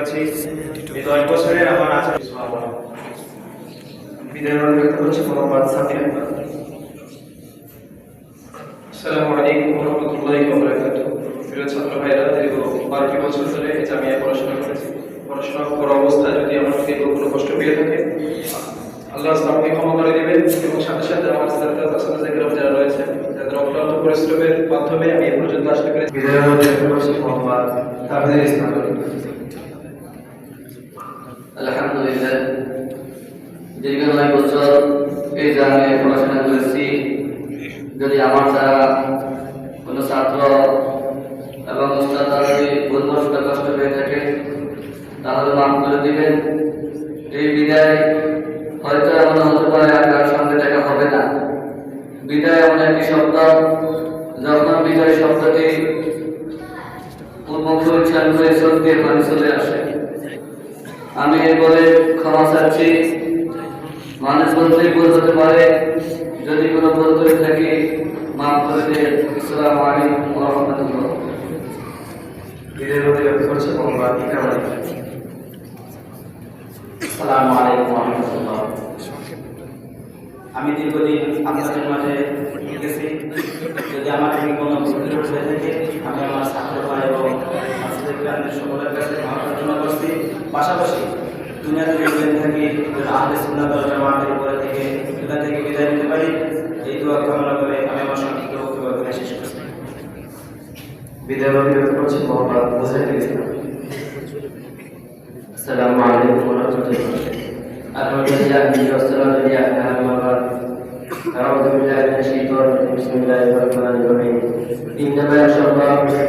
করেছি। এই দশ বছরে আমার আচার বিদায় ব্যক্ত করছি মোহাম্মদ সামির আসসালামু আলাইকুম রহমতুল্লাহি ওয়া বারাকাতুহু। প্রিয় ছাত্র ভাইরা দীর্ঘ বারোটি বছর ধরে জামিয়া পড়াশোনা করেছি। পড়াশোনা করা অবস্থায় যদি আমার কেউ কোনো কষ্ট পেয়ে থাকে আল্লাহ আমাকে ক্ষমা করে দিবেন এবং সাথে সাথে আমার সাথে যারা রয়েছে যাদের অক্লান্ত পরিশ্রমের মাধ্যমে আমি এ পর্যন্ত আসতে পেরেছি। মোহাম্মদ তাহিদুল ইসলাম আলহামদুলিল্লাহ। দীর্ঘ নয় বছর এই পড়াশোনা করেছি। যদি আমার দ্বারা কোনো ছাত্র এবং উস্তাদ কষ্ট পেয়ে থাকে, তাহলে মাফ করে দিবেন। এই বিদায় হয়তো এমন সঙ্গে দেখা হবে না। বিদায় এমন শব্দ, যখন বিদায় শব্দটি মুখ উচ্চারণ দিয়ে চলে আসে। আমি এরপরে ক্ষমা চাচ্ছি। মানুষ বলতে ভুল হতে পারে। যদি কোনো ভুল করে থাকি, মাফ করে দিয়ে ইসলাম আলাইকুম রহমতুল্লাহ। আমি দীর্ঘদিন আপনাদের মাঝে গেছি। যদি আমার কোনো আমি আমার ছাত্র ভাই এবং ছাত্রদের গ্রামের সকলের কাছে ক্ষমা প্রার্থনা করছি পাশাপাশি দুনিয়াতে দেখবেন থাকি যদি আহলে সুন্নাত ওয়াল জামাতের উপরে থেকে দুনিয়া থেকে বিদায় নিতে পারি এই দোয়া কামনা করে আমি আমার সংক্ষিপ্ত বক্তব্য এখানে শেষ করছি বিদায় ব্যক্ত করছি মোহাম্মদ মুজাহিদুল ইসলাম السلام عليكم ورحمة الله الحمد لله والصلاة لله أما بعد أعوذ بالله من الشيطان الرجيم بسم الله الرحمن الرحيم إنما يخشى الله من عباده العلماء প্রিয়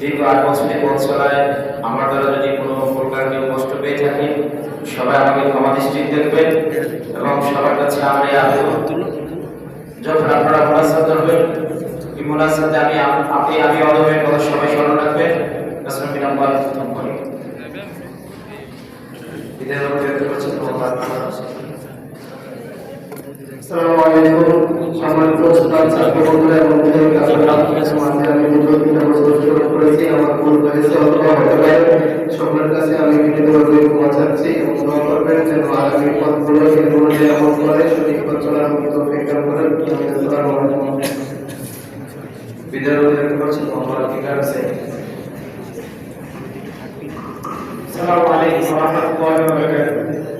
দীর্ঘ আট বছরে পথ চলায় আমার দ্বারা যদি কোনো প্রকার কেউ কষ্ট পেয়ে থাকি, সবাই আমাকে ক্ষমা দৃষ্টিতে দেখবেন এবং সবার কাছে এই আবেদন যখন আপনারা মোনাজাত করবেন এই মোনাজাতে আমি আপনি, আমি অদমের কথা সবাই স্মরণ রাখবেন আসলামী নাম্বার প্রথম করি আসসালামু আলাইকুম। সম্মানিত উস্তাদ ছাত্র বন্ধুরা এবং বিদায়ী কাছে আপনাদের মাঝে আমি দীর্ঘ তিনটা বছর শুরু করেছি আমার ভুল হয়েছে অথবা হতে পারে সকলের কাছে আমি বিনীতভাবে ক্ষমা চাচ্ছি এবং দোয়া করবেন যেন আগামী পথগুলো সেগুলো যে আমল করে সঠিক পথ চলার আমি তৌফিক দান করেন আমি আসসালামু আলাইকুম বিদায় ব্যক্ত করছি মোহাম্মদ ইকরাম হোসেন السلام عليكم ورحمة الله وبركاته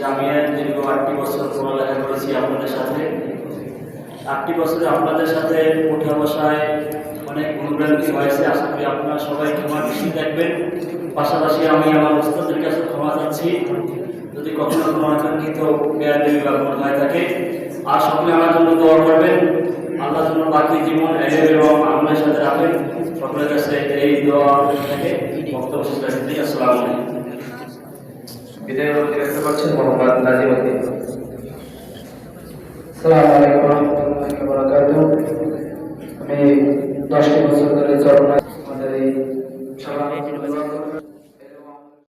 জামিয়ায় দীর্ঘ আটটি বছর পড়ালেখা করেছি আপনাদের সাথে। আটটি বছরে আপনাদের সাথে উঠা বসায় অনেক অনুপ্রাণিত হয়েছে। আশা করি আপনারা সবাই ক্ষমা দৃষ্টি দেখবেন। পাশাপাশি আমি আমার ওস্তাদের কাছে ক্ষমা চাচ্ছি। যদি কখনো কোনো আকাঙ্ক্ষিত বেয়াদেবী বা ভুল হয়ে থাকে, আর সকলে আমার জন্য দোয়া করবেন। আল্লাহ তোমার বাকি জীবন এলেন এবং আমাদের সাথে রাখেন সকলের কাছে এই দোয়া থেকে বক্তব্য আসসালাম বিদায় আমি দশটি বছর ধরে চরণা